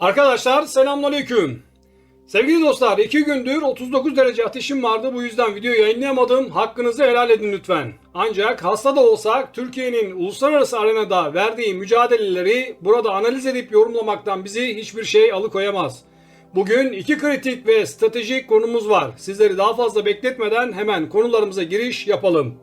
Arkadaşlar selamünaleyküm. Sevgili dostlar iki gündür 39 derece ateşim vardı bu yüzden video yayınlayamadım. Hakkınızı helal edin lütfen. Ancak hasta da olsak Türkiye'nin uluslararası arenada verdiği mücadeleleri burada analiz edip yorumlamaktan bizi hiçbir şey alıkoyamaz. Bugün iki kritik ve stratejik konumuz var. Sizleri daha fazla bekletmeden hemen konularımıza giriş yapalım.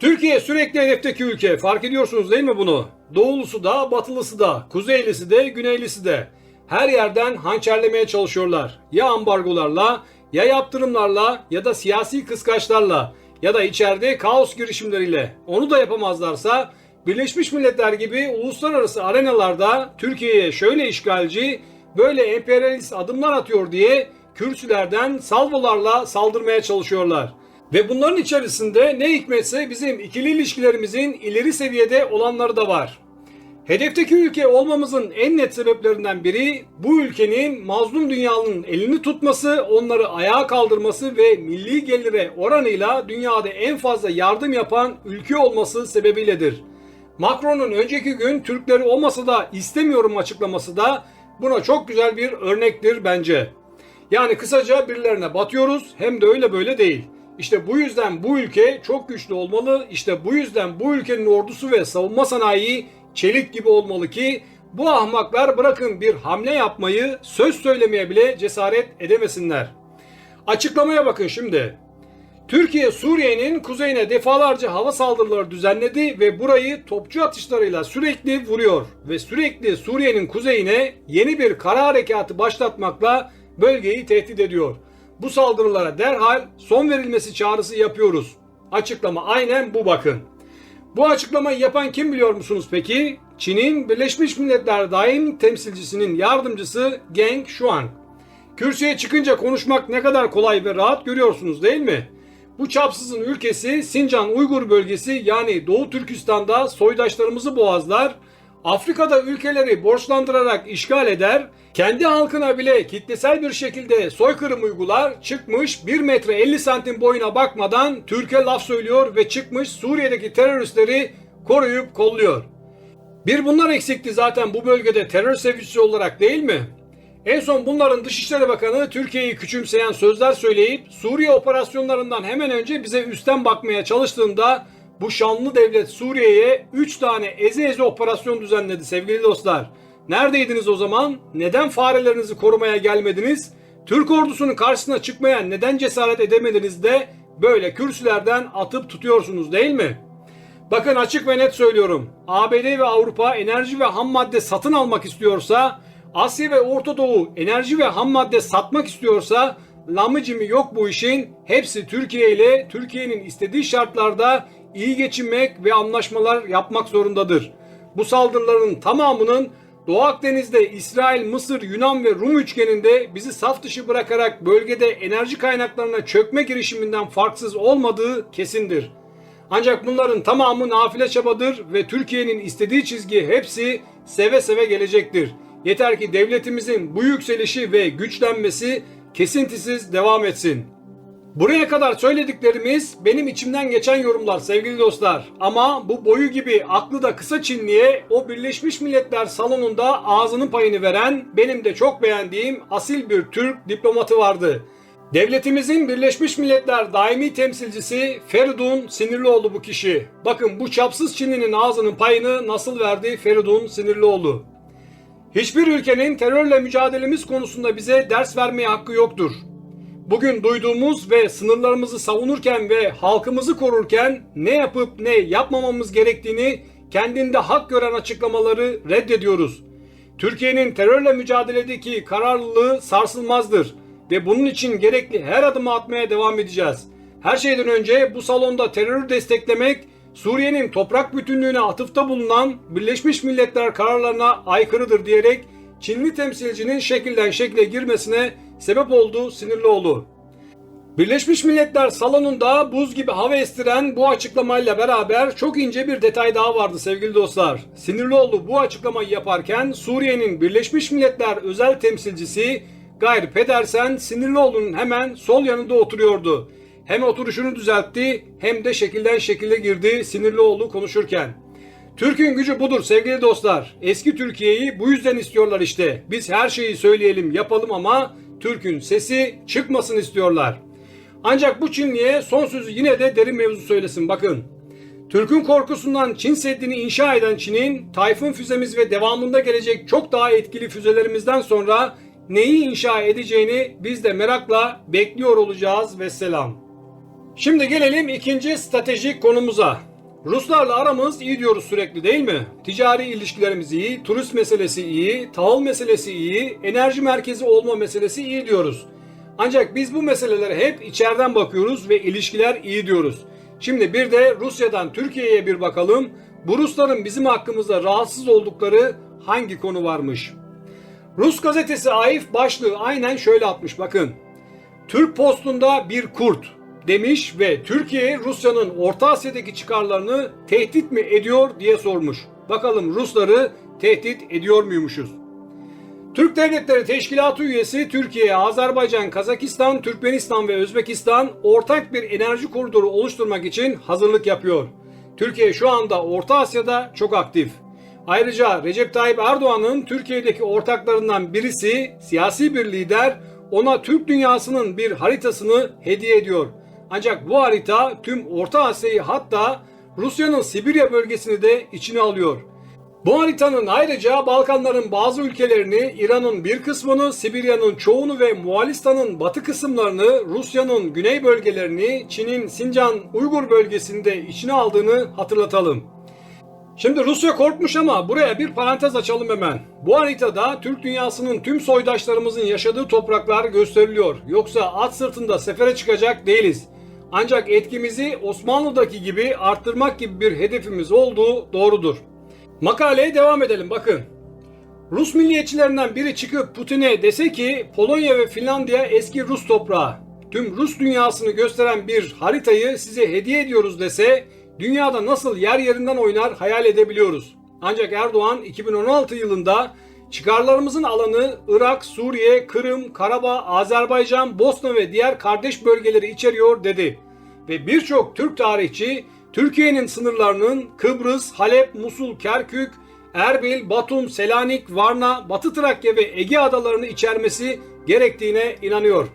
Türkiye sürekli hedefteki ülke. Fark ediyorsunuz değil mi bunu? Doğulusu da, batılısı da, kuzeylisi de, güneylisi de. Her yerden hançerlemeye çalışıyorlar. Ya ambargolarla, ya yaptırımlarla, ya da siyasi kıskaçlarla, ya da içeride kaos girişimleriyle. Onu da yapamazlarsa Birleşmiş Milletler gibi uluslararası arenalarda Türkiye'ye şöyle işgalci, böyle emperyalist adımlar atıyor diye kürsülerden salvolarla saldırmaya çalışıyorlar. Ve bunların içerisinde ne hikmetse bizim ikili ilişkilerimizin ileri seviyede olanları da var. Hedefteki ülke olmamızın en net sebeplerinden biri bu ülkenin mazlum dünyanın elini tutması, onları ayağa kaldırması ve milli gelire oranıyla dünyada en fazla yardım yapan ülke olması sebebiyledir. Macron'un önceki gün Türkleri olmasa da istemiyorum açıklaması da buna çok güzel bir örnektir bence. Yani kısaca birilerine batıyoruz hem de öyle böyle değil. İşte bu yüzden bu ülke çok güçlü olmalı. İşte bu yüzden bu ülkenin ordusu ve savunma sanayi çelik gibi olmalı ki bu ahmaklar bırakın bir hamle yapmayı söz söylemeye bile cesaret edemesinler. Açıklamaya bakın şimdi. Türkiye Suriye'nin kuzeyine defalarca hava saldırıları düzenledi ve burayı topçu atışlarıyla sürekli vuruyor ve sürekli Suriye'nin kuzeyine yeni bir kara harekatı başlatmakla bölgeyi tehdit ediyor. Bu saldırılara derhal son verilmesi çağrısı yapıyoruz. Açıklama aynen bu bakın. Bu açıklamayı yapan kim biliyor musunuz peki? Çin'in Birleşmiş Milletler daim temsilcisinin yardımcısı Geng Shuang. Kürsüye çıkınca konuşmak ne kadar kolay ve rahat görüyorsunuz değil mi? Bu çapsızın ülkesi Sincan Uygur bölgesi yani Doğu Türkistan'da soydaşlarımızı boğazlar, Afrika'da ülkeleri borçlandırarak işgal eder, kendi halkına bile kitlesel bir şekilde soykırım uygular, çıkmış 1 metre 50 santim boyuna bakmadan Türkiye laf söylüyor ve çıkmış Suriye'deki teröristleri koruyup kolluyor. Bir bunlar eksikti zaten bu bölgede terör seviyesi olarak değil mi? En son bunların Dışişleri Bakanı Türkiye'yi küçümseyen sözler söyleyip Suriye operasyonlarından hemen önce bize üstten bakmaya çalıştığında bu şanlı devlet Suriye'ye 3 tane eze eze operasyon düzenledi sevgili dostlar. Neredeydiniz o zaman? Neden farelerinizi korumaya gelmediniz? Türk ordusunun karşısına çıkmaya neden cesaret edemediniz de böyle kürsülerden atıp tutuyorsunuz değil mi? Bakın açık ve net söylüyorum. ABD ve Avrupa enerji ve ham madde satın almak istiyorsa, Asya ve Orta Doğu enerji ve ham madde satmak istiyorsa, lamıcımı yok bu işin. Hepsi Türkiye ile Türkiye'nin istediği şartlarda iyi geçinmek ve anlaşmalar yapmak zorundadır. Bu saldırıların tamamının Doğu Akdeniz'de İsrail, Mısır, Yunan ve Rum üçgeninde bizi saf dışı bırakarak bölgede enerji kaynaklarına çökme girişiminden farksız olmadığı kesindir. Ancak bunların tamamı nafile çabadır ve Türkiye'nin istediği çizgi hepsi seve seve gelecektir. Yeter ki devletimizin bu yükselişi ve güçlenmesi kesintisiz devam etsin. Buraya kadar söylediklerimiz benim içimden geçen yorumlar sevgili dostlar. Ama bu boyu gibi aklı da kısa Çinliye o Birleşmiş Milletler salonunda ağzının payını veren benim de çok beğendiğim asil bir Türk diplomatı vardı. Devletimizin Birleşmiş Milletler daimi temsilcisi Feridun Sinirlioğlu bu kişi. Bakın bu çapsız Çinli'nin ağzının payını nasıl verdi Feridun Sinirlioğlu. Hiçbir ülkenin terörle mücadelemiz konusunda bize ders vermeye hakkı yoktur. Bugün duyduğumuz ve sınırlarımızı savunurken ve halkımızı korurken ne yapıp ne yapmamamız gerektiğini kendinde hak gören açıklamaları reddediyoruz. Türkiye'nin terörle mücadeledeki kararlılığı sarsılmazdır ve bunun için gerekli her adımı atmaya devam edeceğiz. Her şeyden önce bu salonda terörü desteklemek Suriye'nin toprak bütünlüğüne atıfta bulunan Birleşmiş Milletler kararlarına aykırıdır diyerek Çinli temsilcinin şekilden şekle girmesine sebep oldu Sinirlioğlu. Birleşmiş Milletler salonunda buz gibi hava estiren bu açıklamayla beraber çok ince bir detay daha vardı sevgili dostlar. Sinirlioğlu bu açıklamayı yaparken Suriye'nin Birleşmiş Milletler özel temsilcisi Gayr Pedersen Sinirlioğlu'nun hemen sol yanında oturuyordu. Hem oturuşunu düzeltti hem de şekilden şekile girdi Sinirlioğlu konuşurken. Türk'ün gücü budur sevgili dostlar. Eski Türkiye'yi bu yüzden istiyorlar işte. Biz her şeyi söyleyelim, yapalım ama Türk'ün sesi çıkmasın istiyorlar. Ancak bu Çinliye son sözü yine de derin mevzu söylesin bakın. Türk'ün korkusundan Çin Seddi'ni inşa eden Çin'in Tayfun füzemiz ve devamında gelecek çok daha etkili füzelerimizden sonra neyi inşa edeceğini biz de merakla bekliyor olacağız ve selam. Şimdi gelelim ikinci stratejik konumuza. Ruslarla aramız iyi diyoruz sürekli değil mi? Ticari ilişkilerimiz iyi, turist meselesi iyi, tahıl meselesi iyi, enerji merkezi olma meselesi iyi diyoruz. Ancak biz bu meselelere hep içeriden bakıyoruz ve ilişkiler iyi diyoruz. Şimdi bir de Rusya'dan Türkiye'ye bir bakalım. Bu Rusların bizim hakkımızda rahatsız oldukları hangi konu varmış? Rus gazetesi Aif başlığı aynen şöyle atmış bakın. Türk postunda bir kurt demiş ve Türkiye Rusya'nın Orta Asya'daki çıkarlarını tehdit mi ediyor diye sormuş. Bakalım Rusları tehdit ediyor muymuşuz? Türk Devletleri Teşkilatı üyesi Türkiye, Azerbaycan, Kazakistan, Türkmenistan ve Özbekistan ortak bir enerji koridoru oluşturmak için hazırlık yapıyor. Türkiye şu anda Orta Asya'da çok aktif. Ayrıca Recep Tayyip Erdoğan'ın Türkiye'deki ortaklarından birisi siyasi bir lider ona Türk dünyasının bir haritasını hediye ediyor. Ancak bu harita tüm Orta Asya'yı hatta Rusya'nın Sibirya bölgesini de içine alıyor. Bu haritanın ayrıca Balkanların bazı ülkelerini, İran'ın bir kısmını, Sibirya'nın çoğunu ve Moğolistan'ın batı kısımlarını, Rusya'nın güney bölgelerini, Çin'in Sincan Uygur bölgesinde içine aldığını hatırlatalım. Şimdi Rusya korkmuş ama buraya bir parantez açalım hemen. Bu haritada Türk dünyasının tüm soydaşlarımızın yaşadığı topraklar gösteriliyor. Yoksa at sırtında sefere çıkacak değiliz. Ancak etkimizi Osmanlı'daki gibi arttırmak gibi bir hedefimiz olduğu doğrudur. Makaleye devam edelim bakın. Rus milliyetçilerinden biri çıkıp Putin'e dese ki Polonya ve Finlandiya eski Rus toprağı. Tüm Rus dünyasını gösteren bir haritayı size hediye ediyoruz dese dünyada nasıl yer yerinden oynar hayal edebiliyoruz. Ancak Erdoğan 2016 yılında çıkarlarımızın alanı Irak, Suriye, Kırım, Karabağ, Azerbaycan, Bosna ve diğer kardeş bölgeleri içeriyor dedi. Ve birçok Türk tarihçi Türkiye'nin sınırlarının Kıbrıs, Halep, Musul, Kerkük, Erbil, Batum, Selanik, Varna, Batı Trakya ve Ege adalarını içermesi gerektiğine inanıyor.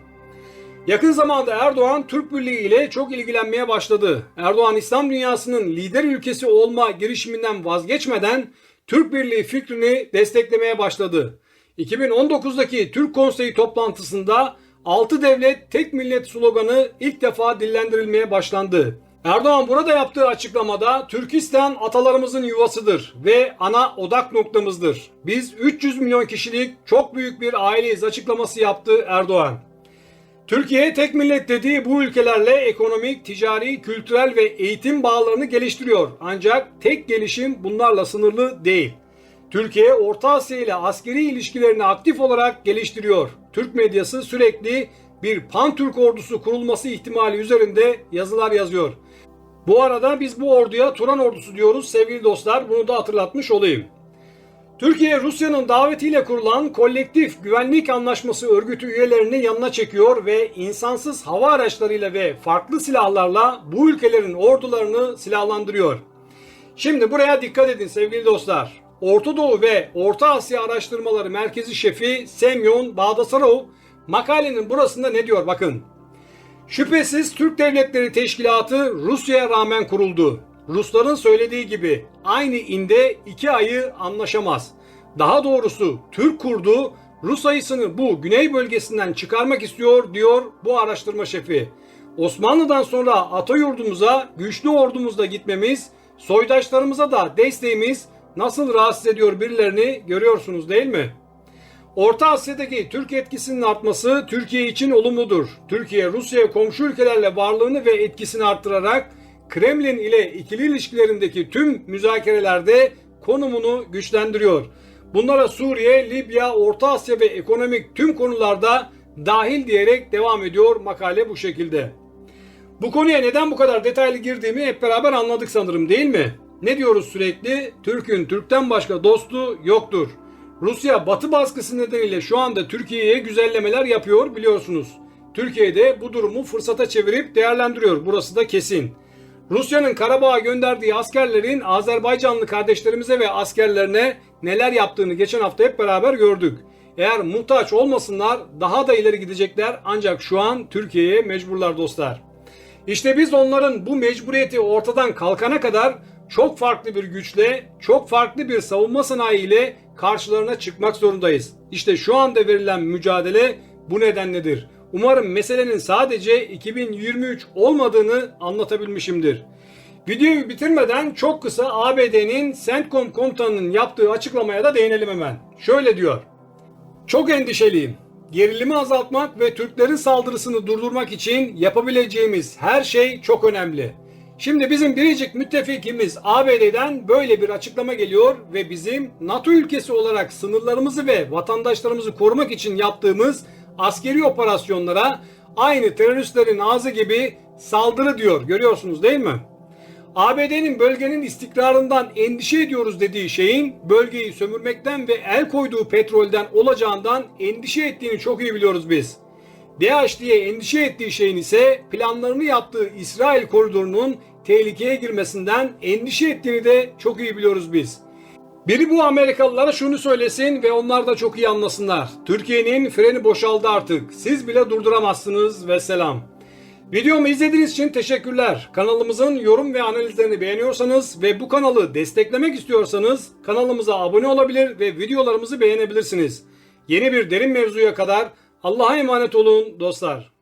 Yakın zamanda Erdoğan Türk Birliği ile çok ilgilenmeye başladı. Erdoğan İslam dünyasının lider ülkesi olma girişiminden vazgeçmeden Türk Birliği fikrini desteklemeye başladı. 2019'daki Türk Konseyi toplantısında 6 devlet tek millet sloganı ilk defa dillendirilmeye başlandı. Erdoğan burada yaptığı açıklamada Türkistan atalarımızın yuvasıdır ve ana odak noktamızdır. Biz 300 milyon kişilik çok büyük bir aileyiz açıklaması yaptı Erdoğan. Türkiye tek millet dediği bu ülkelerle ekonomik, ticari, kültürel ve eğitim bağlarını geliştiriyor. Ancak tek gelişim bunlarla sınırlı değil. Türkiye Orta Asya ile askeri ilişkilerini aktif olarak geliştiriyor. Türk medyası sürekli bir pan-Türk ordusu kurulması ihtimali üzerinde yazılar yazıyor. Bu arada biz bu orduya Turan ordusu diyoruz sevgili dostlar. Bunu da hatırlatmış olayım. Türkiye Rusya'nın davetiyle kurulan kolektif güvenlik anlaşması örgütü üyelerini yanına çekiyor ve insansız hava araçlarıyla ve farklı silahlarla bu ülkelerin ordularını silahlandırıyor. Şimdi buraya dikkat edin sevgili dostlar. Orta Doğu ve Orta Asya Araştırmaları Merkezi Şefi Semyon Bağdasarov makalenin burasında ne diyor bakın. Şüphesiz Türk Devletleri Teşkilatı Rusya'ya rağmen kuruldu. Rusların söylediği gibi aynı inde iki ayı anlaşamaz. Daha doğrusu Türk kurdu Rus sayısını bu güney bölgesinden çıkarmak istiyor diyor bu araştırma şefi. Osmanlı'dan sonra ata yurdumuza güçlü ordumuzla gitmemiz, soydaşlarımıza da desteğimiz nasıl rahatsız ediyor birilerini görüyorsunuz değil mi? Orta Asya'daki Türk etkisinin artması Türkiye için olumludur. Türkiye, Rusya komşu ülkelerle varlığını ve etkisini arttırarak Kremlin ile ikili ilişkilerindeki tüm müzakerelerde konumunu güçlendiriyor. Bunlara Suriye, Libya, Orta Asya ve ekonomik tüm konularda dahil diyerek devam ediyor makale bu şekilde. Bu konuya neden bu kadar detaylı girdiğimi hep beraber anladık sanırım değil mi? Ne diyoruz sürekli? Türk'ün Türk'ten başka dostu yoktur. Rusya batı baskısı nedeniyle şu anda Türkiye'ye güzellemeler yapıyor biliyorsunuz. Türkiye de bu durumu fırsata çevirip değerlendiriyor. Burası da kesin. Rusya'nın Karabağ'a gönderdiği askerlerin Azerbaycanlı kardeşlerimize ve askerlerine neler yaptığını geçen hafta hep beraber gördük. Eğer muhtaç olmasınlar daha da ileri gidecekler ancak şu an Türkiye'ye mecburlar dostlar. İşte biz onların bu mecburiyeti ortadan kalkana kadar çok farklı bir güçle, çok farklı bir savunma sanayiyle karşılarına çıkmak zorundayız. İşte şu anda verilen mücadele bu nedenledir. Umarım meselenin sadece 2023 olmadığını anlatabilmişimdir. Videoyu bitirmeden çok kısa ABD'nin CENTCOM komutanının yaptığı açıklamaya da değinelim hemen. Şöyle diyor. Çok endişeliyim. Gerilimi azaltmak ve Türklerin saldırısını durdurmak için yapabileceğimiz her şey çok önemli. Şimdi bizim biricik müttefikimiz ABD'den böyle bir açıklama geliyor ve bizim NATO ülkesi olarak sınırlarımızı ve vatandaşlarımızı korumak için yaptığımız askeri operasyonlara aynı teröristlerin ağzı gibi saldırı diyor. Görüyorsunuz değil mi? ABD'nin bölgenin istikrarından endişe ediyoruz dediği şeyin bölgeyi sömürmekten ve el koyduğu petrolden olacağından endişe ettiğini çok iyi biliyoruz biz. DH diye endişe ettiği şeyin ise planlarını yaptığı İsrail koridorunun tehlikeye girmesinden endişe ettiğini de çok iyi biliyoruz biz. Biri bu Amerikalılara şunu söylesin ve onlar da çok iyi anlasınlar. Türkiye'nin freni boşaldı artık. Siz bile durduramazsınız ve selam. Videomu izlediğiniz için teşekkürler. Kanalımızın yorum ve analizlerini beğeniyorsanız ve bu kanalı desteklemek istiyorsanız kanalımıza abone olabilir ve videolarımızı beğenebilirsiniz. Yeni bir derin mevzuya kadar Allah'a emanet olun dostlar.